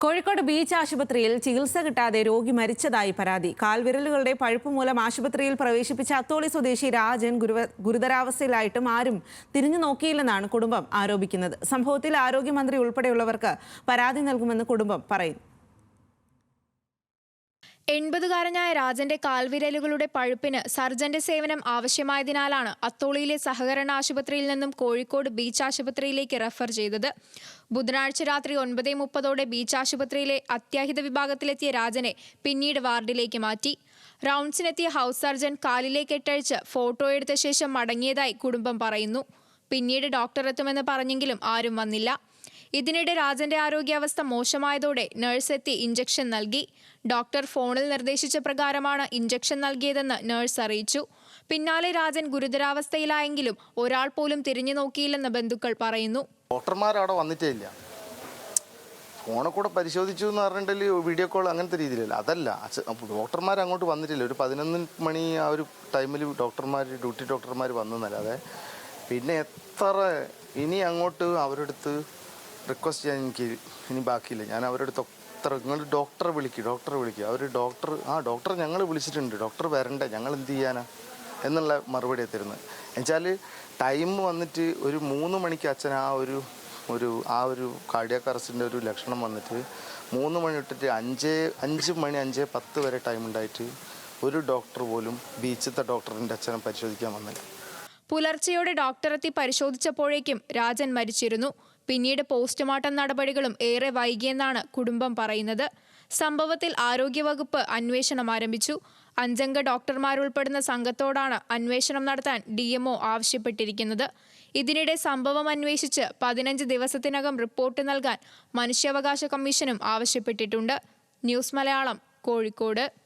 Kozhikode beach ആശുപത്രിയിൽ ചികിത്സ കിട്ടാതെ രോഗി മരിച്ചതായി പരാതി. കാൽവിരലുകളുടെ പഴുപ്പ് മൂലം ആശുപത്രിയിൽ പ്രവേശിപ്പിച്ച അത്തോളി സ്വദേശി രാജൻ ഗുരുതരാവസ്ഥയിലായിട്ടും ആരും തിരിഞ്ഞു നോക്കിയില്ലെന്നാണ് കുടുംബം ആരോപിക്കുന്നത്. സംഭവത്തിൽ ആരോഗ്യമന്ത്രി ഉൾപ്പെടെയുള്ളവർക്ക് പരാതി നൽകുമെന്ന് കുടുംബം പറയുന്നു. എൺപതുകാരനായ രാജന്റെ കാൽവിരലുകളുടെ പഴുപ്പിന് സർജന്റെ സേവനം ആവശ്യമായതിനാലാണ് അത്തോളിയിലെ സഹകരണ ആശുപത്രിയിൽ നിന്നും കോഴിക്കോട് ബീച്ച് ആശുപത്രിയിലേക്ക് റെഫർ ചെയ്തത്. ബുധനാഴ്ച രാത്രി ഒൻപത് മുപ്പതോടെ ബീച്ച് ആശുപത്രിയിലെ അത്യാഹിത വിഭാഗത്തിലെത്തിയ രാജനെ പിന്നീട് വാർഡിലേക്ക് മാറ്റി. റൗണ്ട്സിനെത്തിയ ഹൗസ് സർജൻ കാലിലെ കെട്ടഴിച്ച് ഫോട്ടോ എടുത്ത ശേഷം മടങ്ങിയതായി കുടുംബം പറയുന്നു. പിന്നീട് ഡോക്ടർ എത്തുമെന്ന് പറഞ്ഞെങ്കിലും ആരും വന്നില്ല. ഇതിനിടെ രാജന്റെ ആരോഗ്യാവസ്ഥ മോശമായതോടെ നഴ്സ് എത്തി ഇഞ്ചക്ഷൻ നൽകി. ഡോക്ടർ ഫോണിൽ നിർദ്ദേശിച്ച പ്രകാരമാണ് ഇഞ്ചക്ഷൻ നൽകിയതെന്ന് നഴ്സ് അറിയിച്ചു. പിന്നാലെ രാജൻ ഗുരുതരാവസ്ഥയിലായെങ്കിലും ഒരാൾ പോലും തിരിഞ്ഞു നോക്കിയില്ലെന്ന് ബന്ധുക്കൾ പറയുന്നു. ഡോക്ടർമാരവിടെ വന്നിട്ടേ ഇല്ല. ഫോണിൽ കൂടെ പരിശോധിച്ചു എന്ന് പറഞ്ഞിട്ടുണ്ടെങ്കിൽ വീഡിയോ കോൾ അങ്ങനത്തെ രീതിയിലല്ല. അതല്ല ഡോക്ടർമാർ അങ്ങോട്ട് വന്നിട്ടില്ല. ഒരു പതിനൊന്ന് മണി ആ ഒരു ടൈമിൽ ഡോക്ടർമാർ ഡ്യൂട്ടി ഡോക്ടർമാർ വന്നതല്ലാതെ പിന്നെ എത്ര ഇനി അങ്ങോട്ട് അവരെടുത്ത് റിക്വസ്റ്റ് ചെയ്യാൻ എനിക്ക് ഇനി ബാക്കിയില്ല. ഞാൻ അവരുടെ തൊത്ര നിങ്ങൾ ഡോക്ടറെ വിളിക്കുക ഡോക്ടറെ വിളിക്കുക അവർ ഡോക്ടർ ആ ഡോക്ടർ ഞങ്ങൾ വിളിച്ചിട്ടുണ്ട്. ഡോക്ടർ വരണ്ടേ ഞങ്ങൾ എന്ത് ചെയ്യാനാ? എന്നുള്ള മറുപടിയാണ് തരുന്നത്. എന്നുവെച്ചാൽ ടൈം വന്നിട്ട് ഒരു മൂന്ന് മണിക്ക് അച്ഛൻ ആ ഒരു ഒരു ആ ഒരു കാർഡിയാക് അറസ്റ്റിന്റെ ഒരു ലക്ഷണം വന്നിട്ട് മൂന്ന് മണി ഇട്ടിട്ട് അഞ്ച് അഞ്ച് മണി അഞ്ച് പത്ത് വരെ ടൈം ഉണ്ടായിട്ട് ഒരു ഡോക്ടർ പോലും ബീച്ചിലത്തെ ഡോക്ടറിന്റെ അച്ഛനെ പരിശോധിക്കാൻ വന്നില്ല. പുലർച്ചെയോടെ ഡോക്ടറെത്തി പരിശോധിച്ചപ്പോഴേക്കും രാജൻ മരിച്ചിരുന്നു. പിന്നീട് പോസ്റ്റ്മോർട്ടം നടപടികളും ഏറെ വൈകിയെന്നാണ് കുടുംബം പറയുന്നത്. സംഭവത്തിൽ ആരോഗ്യവകുപ്പ് അന്വേഷണം ആരംഭിച്ചു. അഞ്ചംഗ ഡോക്ടർമാരുൾപ്പെടുന്ന സംഘത്തോടാണ് അന്വേഷണം നടത്താൻ ഡി ആവശ്യപ്പെട്ടിരിക്കുന്നത്. ഇതിനിടെ സംഭവം അന്വേഷിച്ച് പതിനഞ്ച് ദിവസത്തിനകം റിപ്പോർട്ട് നൽകാൻ മനുഷ്യാവകാശ കമ്മീഷനും ആവശ്യപ്പെട്ടിട്ടുണ്ട്. ന്യൂസ് മലയാളം കോഴിക്കോട്.